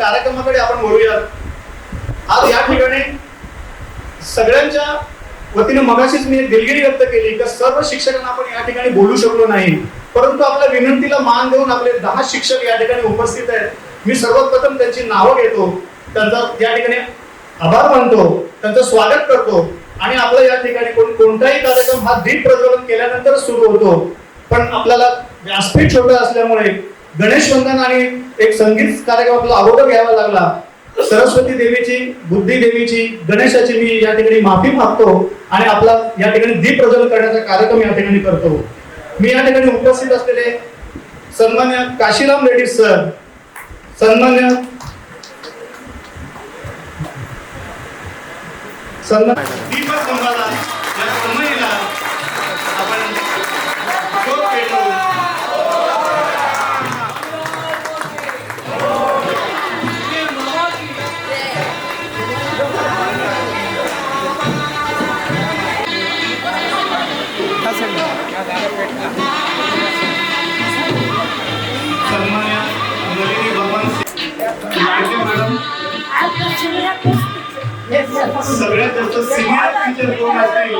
कार्यक्रमाकडे आपण वळूयात. आज या ठिकाणी सगळ्यांच्या वतीने मगाशीच मी दिलगिरी व्यक्त केली की सर्व शिक्षकांना आपण या ठिकाणी बोलू शकलो नाही. परंतु आपल्या विनंतीला मान देऊन आपले दहा शिक्षक या ठिकाणी उपस्थित आहेत. मी सर्वप्रथम त्यांची नावं घेतो. त्यांचा या ठिकाणी आभार मानतो. त्यांचं स्वागत करतो. आणि आपलं या ठिकाणी कोण कोणताही कार्यक्रम हा दीप प्रज्वलन केल्यानंतर सुरू होतो. पण आपल्याला व्यासपीठ छोटं असल्यामुळे गणेश वंदन आणि एक संगीत कार्यक्रम आपला अगोदर घ्यावा लागला. सरस्वती देवीची बुद्धी देवीची गणेशाची मी या ठिकाणी माफी मागतो आणि आपला या ठिकाणी दीप प्रज्वलन करण्याचा कार्यक्रम या ठिकाणी करतो. मी या ठिकाणी उपस्थित असलेले सन्मान्य काशीराम रेड्डी सर सन्मान्य सन्मान सगळ्यात जास्त सिनियर टीचर कोण असतील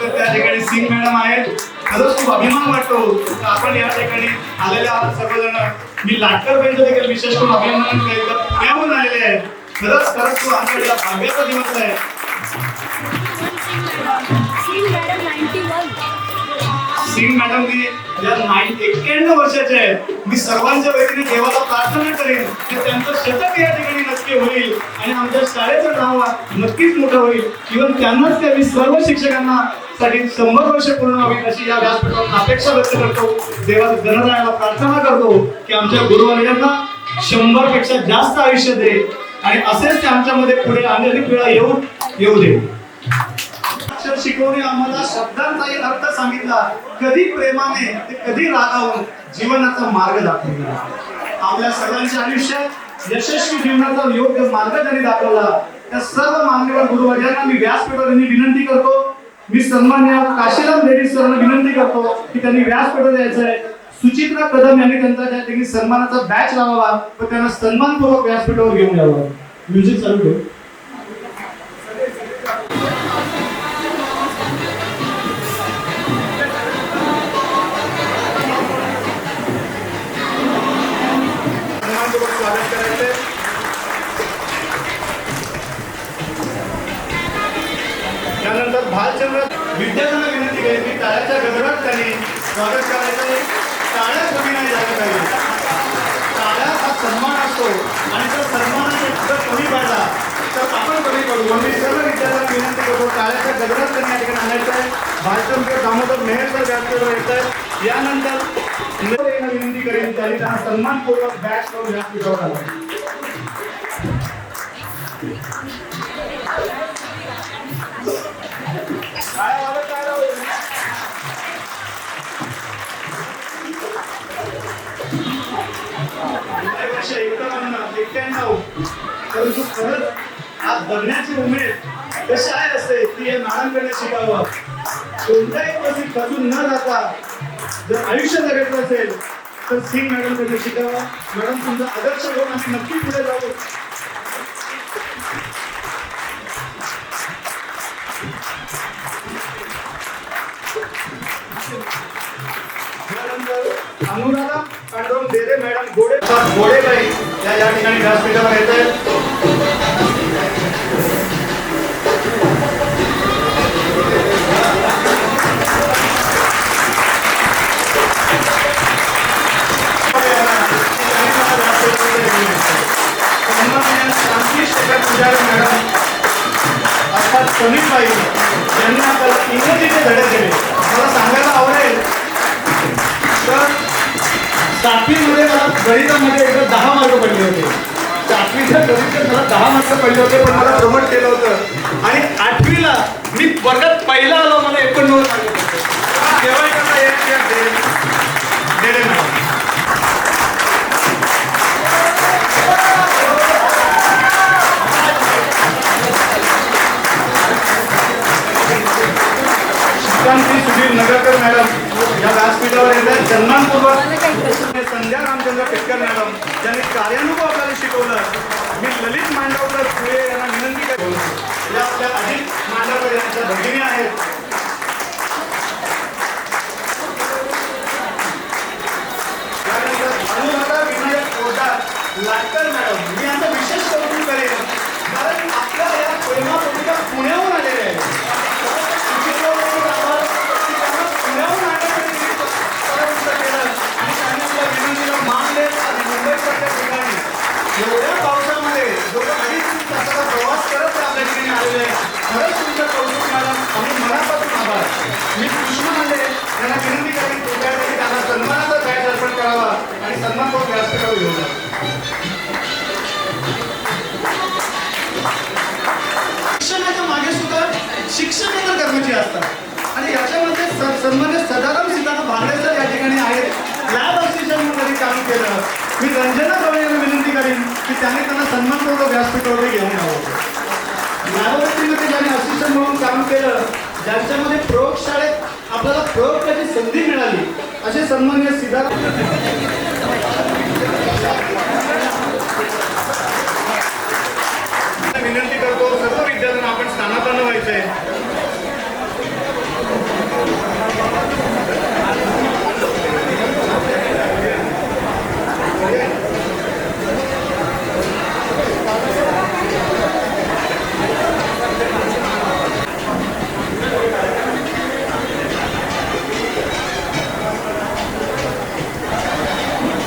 तर त्या ठिकाणी सिंग मॅडम आहेत. खरंच खूप अभिमान वाटतो आपण या ठिकाणी आलेल्या आहात सर्वजण. मी लाटकर बेंच देखील विशेष करून अभिनंदन केलं पुण्याहून आलेले आहेत. खरंच खरंच खूप आमच्या भाग्याचा दिवस आहे. सिंग मॅडम मी नाईन एक्क्याण्णव वर्षाचे आहेत. मी सर्वांच्या वतीने देवाला प्रार्थना करेन की त्यांचं शतक या ठिकाणी नक्की होईल आणि आमच्या शाळेचं नाव नक्कीच मोठं होईल. इव्हन त्यांनाच त्या मी सर्व शिक्षकांना साठी शंभर वर्ष पूर्ण होईल अशी या व्यासपीठावर अपेक्षा व्यक्त करतो. देवा गणरायाला प्रार्थना करतो की आमच्या गुरुवर्यांना शंभरपेक्षा जास्त आयुष्य दे आणि असेच ते आमच्यामध्ये पुढे आणलेली वेळा येऊन येऊ दे. शिकवणे आम्हाला शब्दांचाही अर्थ सांगितला कधी प्रेमाने ते कधी रागावून जीवनाचा मार्ग दाखवला. आपल्या सगळ्यांच्या आयुष्यात यशस्वी जीवनाचा योग्य मार्ग त्यांनी दाखवला. त्या सर्व मान्यवर गुरुवर्यांना मी व्यासपीठाने विनंती करतो. मी सन्मान्य काशीराम देवी सरांना विनंती करतो की त्यांनी व्यासपीठावर द्यायचं आहे सुचित्रा कदम यांनी त्यांचा त्या ठिकाणी सन्मानाचा बॅच लावावा व त्यांना सन्मानपूर्वक व्यासपीठावर घेऊन यावं. म्युझिक चालू ठेव. स्वागत करायचंय त्यानंतर भालचंद्र विद्यार्थ्यांना विनंती केली. की टाळ्याच्या गजरात त्यांनी स्वागत करायचं टाळ्या कमी नाही झालं पाहिजे. टाळ्या हा सन्मान असतो आणि त्या सन्मानाने जर कमी पाहिला तर आपण कमी करू? म्हणून मी सर्व विद्यार्थ्यांना विनंती करतो. टाळ्याच्या गजरात त्यांनी या ठिकाणी आणायचं आहे. भालचंद्र दामोदर मेहर सर व्यासपीठावर येत आहे यानंतर त्यांनी त्यांना सन्मानपूर्वक बॅच करून एक्क्याण्णव. परंतु खरंच आज बघण्याची उमेद कशी आहे असते ती या मॅडमकडे शिकावं. कोणत्याही गोष्टी खचून न जाता जर आयुष्य जगायचं असेल तर सिंग मॅडमकडे शिकावं मॅडम तुमचा आदर्श घेऊन आम्ही नक्की पुढे जाऊ. अनुराधा पांडुरंग देरे मॅडम घोडे घोडे बाई शेखर मॅडम. अर्थात समीरबाई यांनी आपल्याला इंग्रजीचे धडे दिले. मला सांगायला आवडेल. तर सातवीमध्ये मला गणितामध्ये एकदा दहा मार्क पडले होते. सातवीच्या गणितात मला दहा मार्क पडले होते पण मला प्रमोट केलं होतं. आणि आठवीला मी वर्गात पहिला आलो मला एकोण आपण श्री सुधीर नगरकर मॅडम या व्यासपीठावर येतात जन्मांपूर्वक संध्या रामचंद्र केटकर मॅडम ज्यांनी कार्यानुभव आपल्याला शिकवलं. मी ललित मांडवकर फुले यांना विनंती करतो. या आपल्या अजित मांडवकर यांच्या भगिनी आहेत. लाटकर मॅडम मी आता विशेष कौतुक करेन. कारण आपल्या या प्रेमापत्रिका पुण्याहून आलेल्या आहेत. सर सन्मान्य सदाराम सीताराम भांगडे सर या ठिकाणी आहेत. लॅब असोसिएशनमध्ये काम केलं. मी रंजना गवळे यांना विनंती करेन की त्याने त्यांना सन्मान सन्मानपूर्वक व्यासपीठावर घेऊन यावं. लॅबोरेटरीमध्ये ज्यांनी असोसिएशन म्हणून काम केलं ज्यांच्यामध्ये प्रयोगशाळेत आपल्याला प्रयोग करायची संधी मिळाली असे सन्मान्य सिद्धार्थ विनंती करतो सर्व विद्यार्थ्यांना आपण स्थानापन्न व्हायचंय